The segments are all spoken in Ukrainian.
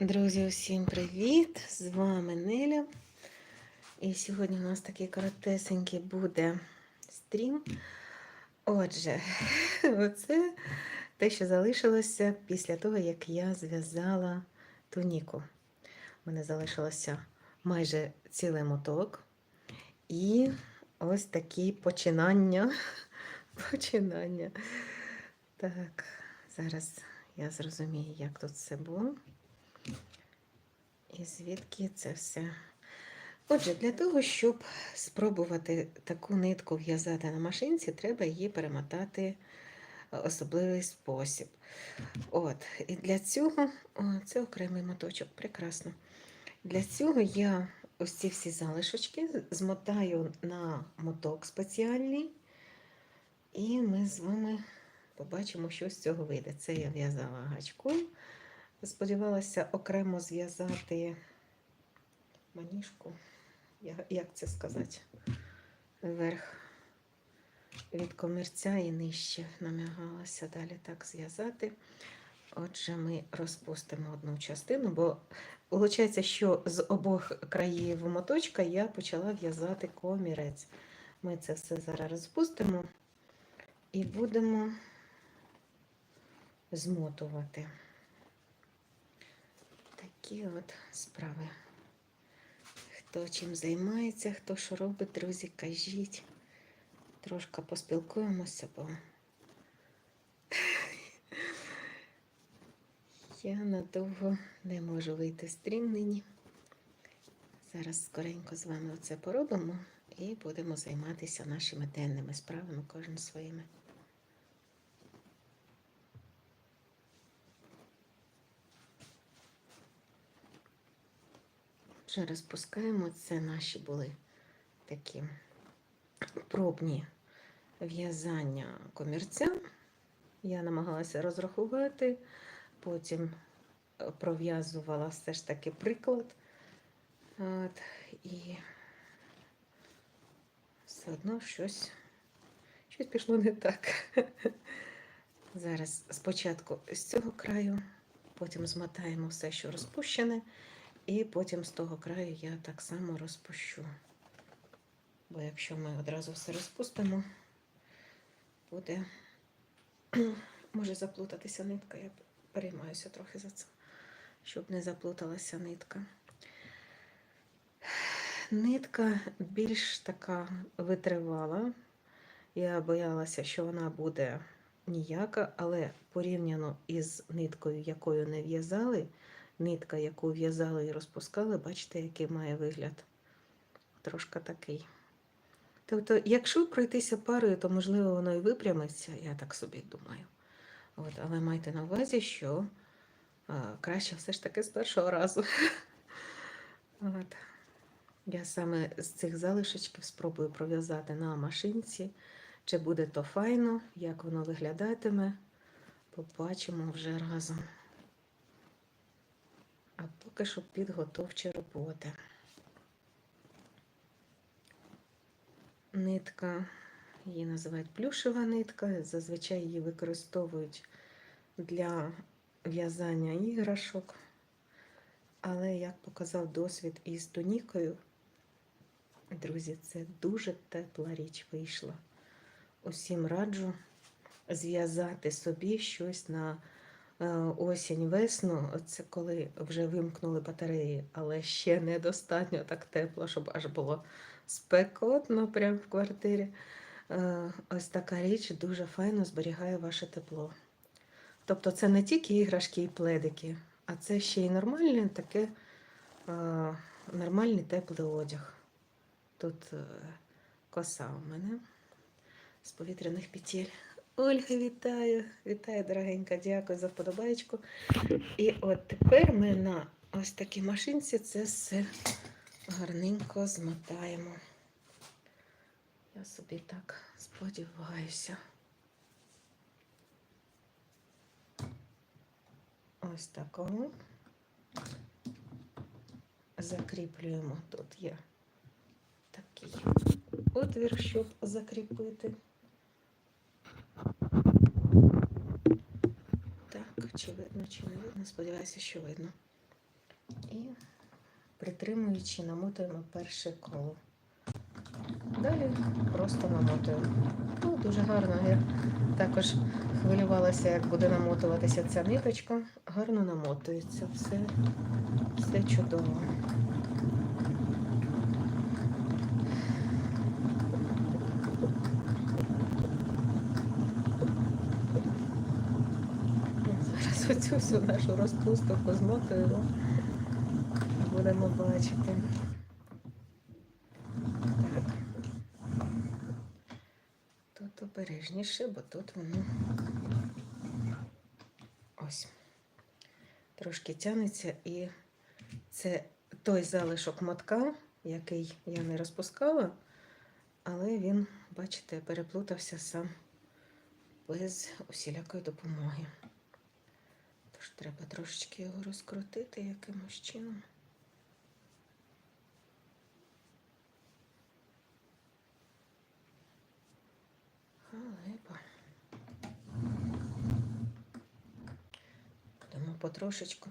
Друзі, усім привіт! З вами Неля. І сьогодні у нас такий коротесенький буде стрім. Отже, оце те, що залишилося після того, як я зв'язала туніку. У мене залишилося майже цілий моток. І ось такі починання. Починання. Так, зараз я зрозумію, як тут все було. І звідки це все? Отже, для того, щоб спробувати таку нитку в'язати на машинці, треба її перемотати особливий спосіб. От, І для цього, о, це окремий моточок, прекрасно. Для цього я ось ці всі залишочки змотаю на моток спеціальний, і ми з вами побачимо, що з цього вийде. Це я в'язала гачком. Сподівалася окремо зв'язати маніжку, як це сказати, вверх від комірця і нижче намагалася далі так зв'язати. Отже, ми розпустимо одну частину, бо виходить, що з обох країв моточка я почала в'язати комірець. Ми це все зараз розпустимо і будемо змотувати. Такі от справи. Хто чим займається, хто що робить, друзі, кажіть. Трошки поспілкуємося, бо я надовго не можу вийти стрім нині. Зараз скоренько з вами оце поробимо і будемо займатися нашими денними справами, кожен своїми. Вже розпускаємо. Це наші були такі пробні в'язання комірця. Я намагалася розрахувати, потім е, пров'язувала все ж таки приклад. От, і все одно щось, щось пішло не так. Зараз спочатку з цього краю, потім змотаємо все, що розпущене. І потім з того краю я так само розпущу. Бо якщо ми одразу все розпустимо, буде може заплутатися нитка. Я переймаюся трохи за це, щоб не заплуталася нитка. Нитка більш така витривала. Я боялася, що вона буде ніяка, але порівняно із ниткою, якою не в'язали, нитка, яку в'язали і розпускали, бачите, який має вигляд. Трошки такий. Тобто, якщо пройтися парою, то, можливо, воно і випрямиться, я так собі думаю. От, Але майте на увазі, що а, краще все ж таки з першого разу. От. Я саме з цих залишечків спробую пров'язати на машинці. Чи буде то файно, як воно виглядатиме, побачимо вже разом. Поки що підготовчі роботи. Нитка, її називають плюшева нитка. Зазвичай її використовують для в'язання іграшок. Але, як показав досвід із тунікою, друзі, це дуже тепла річ вийшла. Усім раджу зв'язати собі щось на осінь, весну, це коли вже вимкнули батареї, але ще недостатньо так тепло, щоб аж було спекотно прямо в квартирі. Е, ось така річ дуже файно зберігає ваше тепло. Тобто це не тільки іграшки і пледики, а це ще й нормальне таке е, нормальний теплий одяг. Тут коса у мене з повітряних петель. Ольга, вітаю, вітаю, дорогенька, дякую за вподобайку. І от тепер ми на ось такій машинці це все гарненько змотаємо. Я собі так сподіваюся. Ось такому. Закріплюємо. Тут є такий отвір, щоб закріпити. Так, чи видно, чи не видно? Сподіваюся, що видно. І притримуючи, намотуємо перше коло. Далі просто намотуємо. Ну, дуже гарно. Я також хвилювалася, як буде намотуватися ця ниточка. Гарно намотується. Все, все чудово. Оцю всю нашу розпусту позмотуємо. Будемо бачити. Так. Тут обережніше, бо тут воно ось трошки тянеться, і це той залишок мотка, який я не розпускала, але він, бачите, переплутався сам без усілякої допомоги. Треба трошечки його розкрутити якимось чином. Халепа. Будемо потрошечку.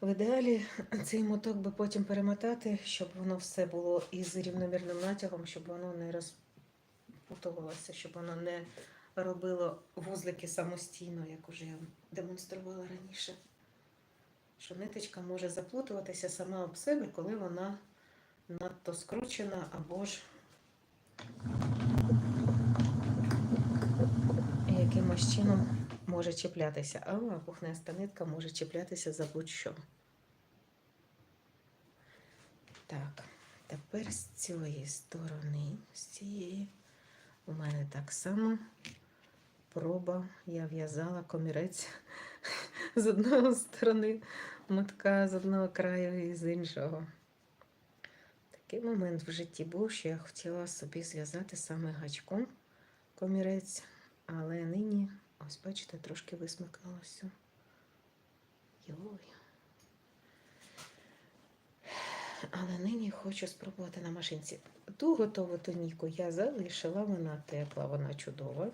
В ідеалі цей моток би потім перемотати, щоб воно все було із рівномірним натягом, щоб воно не розпутувалося, щоб воно не робило вузлики самостійно, як уже я демонструвала раніше. Що ниточка може заплутуватися сама об себе, коли вона надто скручена або ж якимось чином може чіплятися. А пухнаста нитка може чіплятися за будь-що. Так, тепер з цієї сторони, з цієї, у мене так само проба. Я в'язала комірець з одної сторони мотка, з одного краю і з іншого. Такий момент в житті був, що я хотіла собі зв'язати саме гачком комірець, але нині, ось бачите, трошки висмикалося. Йой. Але нині хочу спробувати на машинці. Ту готову тоніку я залишила, вона тепла, вона чудова.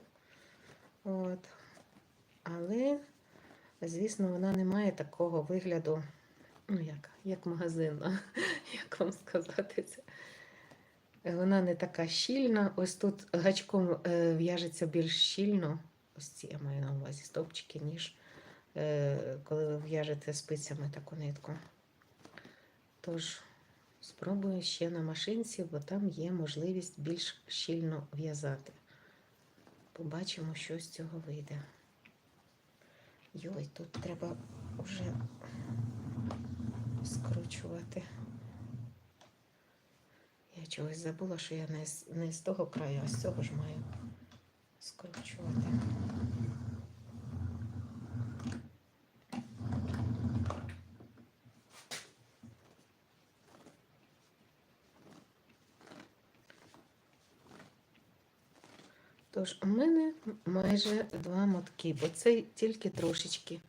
От. Але, звісно, вона не має такого вигляду, ну як, як магазинна, як вам сказати це. Вона не така щільна. Ось тут гачком е, в'яжеться більш щільно. Ось ці я маю на увазі стовпчики, ніж е, коли ви в'яжете спицями таку нитку. Тож, спробую ще на машинці, бо там є можливість більш щільно в'язати. Побачимо, що з цього вийде. Йой, тут треба вже скручувати. Я чогось забула, що я не з, не з того краю, а з цього ж маю скручувати. Тож, у мене майже два мотки, бо це тільки трошечки.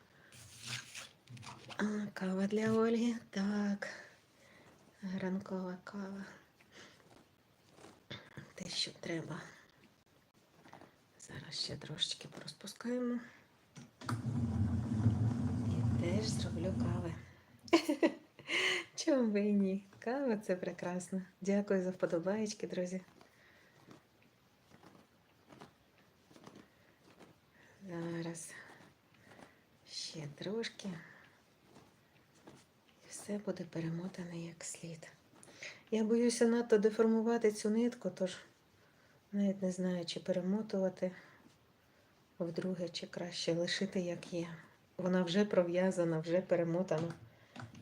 А, кава для Ольги. Так. Ранкова кава. Те, що треба. Зараз ще трошечки порозпускаємо. І теж зроблю кави. Чому і ні? Кава це прекрасно. Дякую за вподобаєчки, друзі. Зараз ще трошки. І все буде перемотане як слід. Я боюся надто деформувати цю нитку, тож навіть не знаю, чи перемотувати вдруге, чи краще лишити, як є. Вона вже пров'язана, вже перемотана.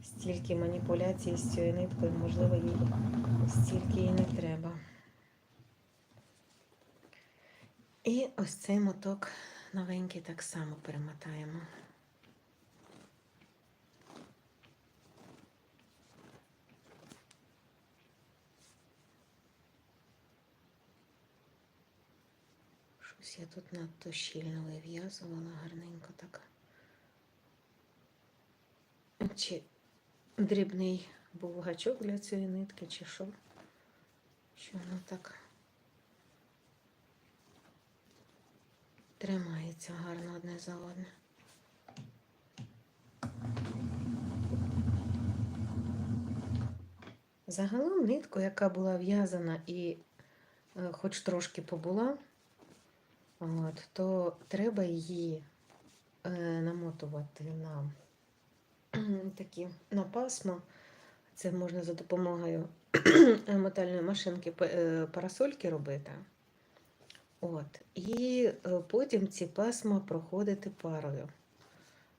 Стільки маніпуляцій з цією ниткою, можливо, їй стільки і не треба. І ось цей моток новенький так само перемотаємо. Щось я тут надто щільно вив'язувала, гарненько так. Чи дрібний був гачок для цієї нитки, чи що? Що воно так тримається гарно одне за одне. Загалом нитку, яка була в'язана і е, хоч трошки побула, от, то треба її е, намотувати на такі на пасмо. Це можна за допомогою мотальної машинки е, парасольки робити. От. І е, потім ці пасма проходити парою.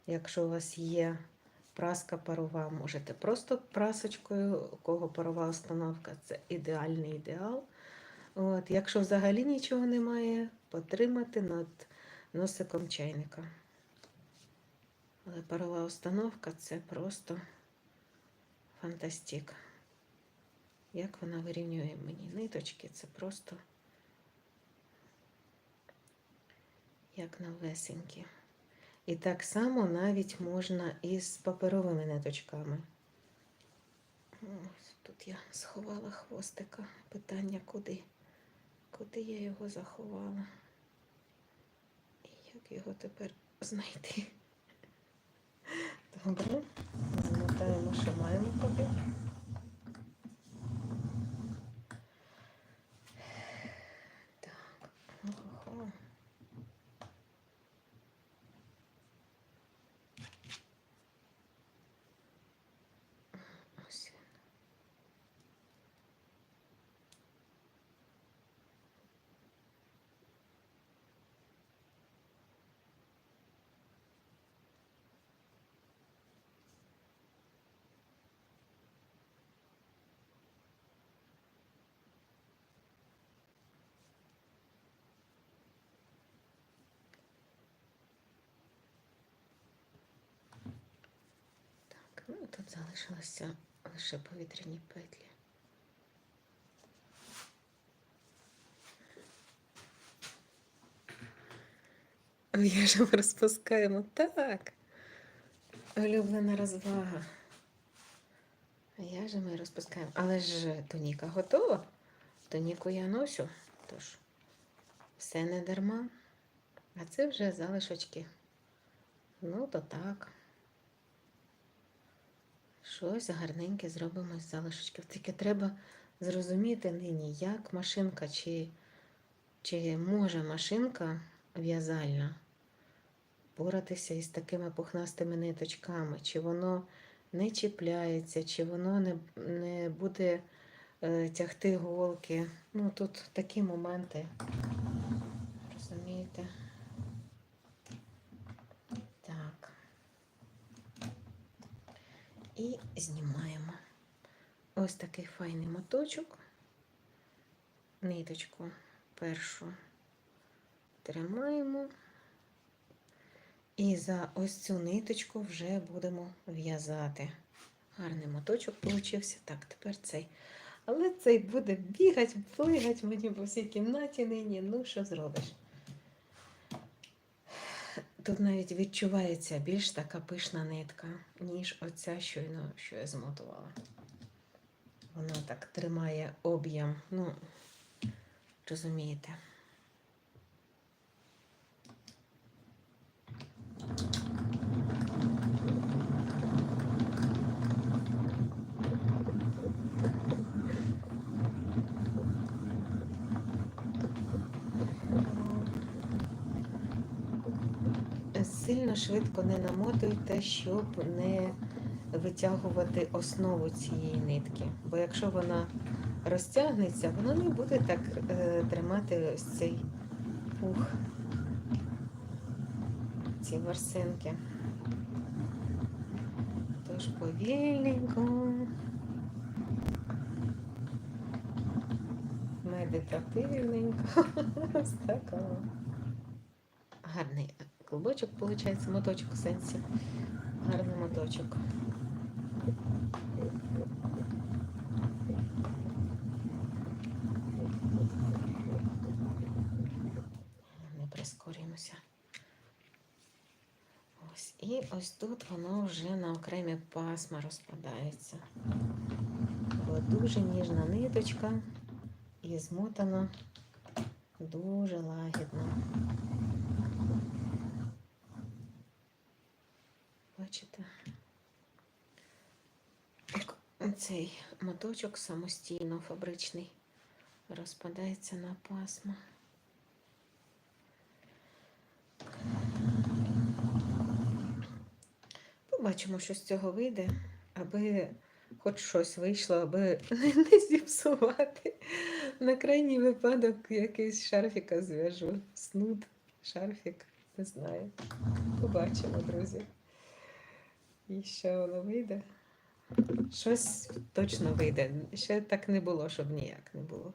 Якщо у вас є праска парова, можете просто прасочкою, у кого парова установка, це ідеальний ідеал. От. Якщо взагалі нічого немає, потримати над носиком чайника. Але парова установка це просто фантастик. Як вона вирівнює мені ниточки, це просто як новесенькі. І так само навіть можна із паперовими ниточками. Ось тут я сховала хвостика. Питання куди? Куди я його заховала? І як його тепер знайти? Добре, замотаємо, що маємо поки. Так, ого. Ось він. Так, ну і тут залишилося лише повітряні петлі. В'яжемо, розпускаємо. Так. Улюблена розвага. В'яжемо і розпускаємо. Але ж тоніка готова. Тоніку я ношу. Тож, все не дарма. А це вже залишочки. Ну, то так. Щось гарненьке зробимо з залишочків. Тільки треба зрозуміти нині, як машинка, чи, чи може машинка в'язальна боратися із такими пухнастими ниточками, чи воно не чіпляється, чи воно не, не буде е, тягти голки. Ну, тут такі моменти. Розумієте? Так. І знімаємо ось такий файний моточок. Ниточку першу тримаємо. І за ось цю ниточку вже будемо в'язати. Гарний моточок получився. Так, тепер цей. Але цей буде бігати, плигати мені по всій кімнаті нині. Ну, що зробиш? Тут навіть відчувається більш така пишна нитка, ніж оця щойно, що я змотувала. Вона так тримає об'єм. Ну, розумієте. Сильно швидко не намотуйте, щоб не витягувати основу цієї нитки. Бо якщо вона розтягнеться, вона не буде так е, тримати ось цей пух, ці ворсинки. Тож повільненько, медитативненько. Ось так. Гарний клубочок, виходить, моточок в сенсі. Гарний моточок. Не прискорюємося. Ось. І ось тут воно вже на окремі пасма розпадається. Бо дуже ніжна ниточка і змотана дуже лагідно. Цей моточок самостійно фабричний розпадається на пасма. Побачимо, що з цього вийде, аби хоч щось вийшло, аби не зіпсувати. На крайній випадок якийсь шарфіка зв'яжу. Снуд, шарфік, не знаю. Побачимо, друзі. І що воно вийде? Щось точно вийде. Ще так не було, щоб ніяк не було.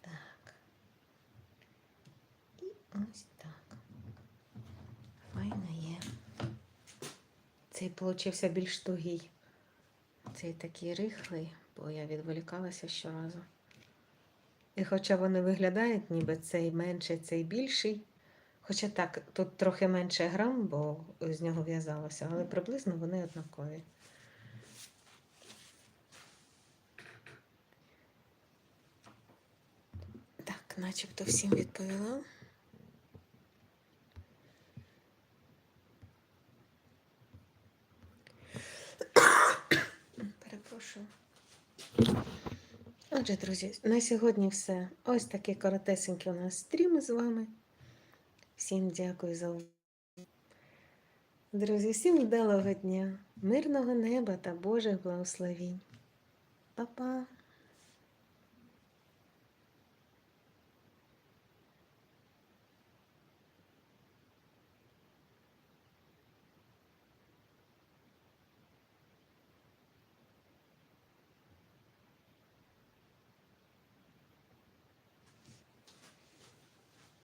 Так. І ось так. Файно є. Цей получився більш тугий. Цей такий рихлий, бо я відволікалася щоразу. І хоча вони виглядають, ніби цей менший, цей більший. Хоча так, тут трохи менше грам, бо з нього в'язалося, але приблизно вони однакові. Так, начебто всім відповіла. Перепрошую. Отже, друзі, на сьогодні все. Ось такі коротесенькі у нас стрім з вами. Всім дякую за увагу. Друзі, всім вдалого дня, мирного неба та Божих благословінь. Па-па!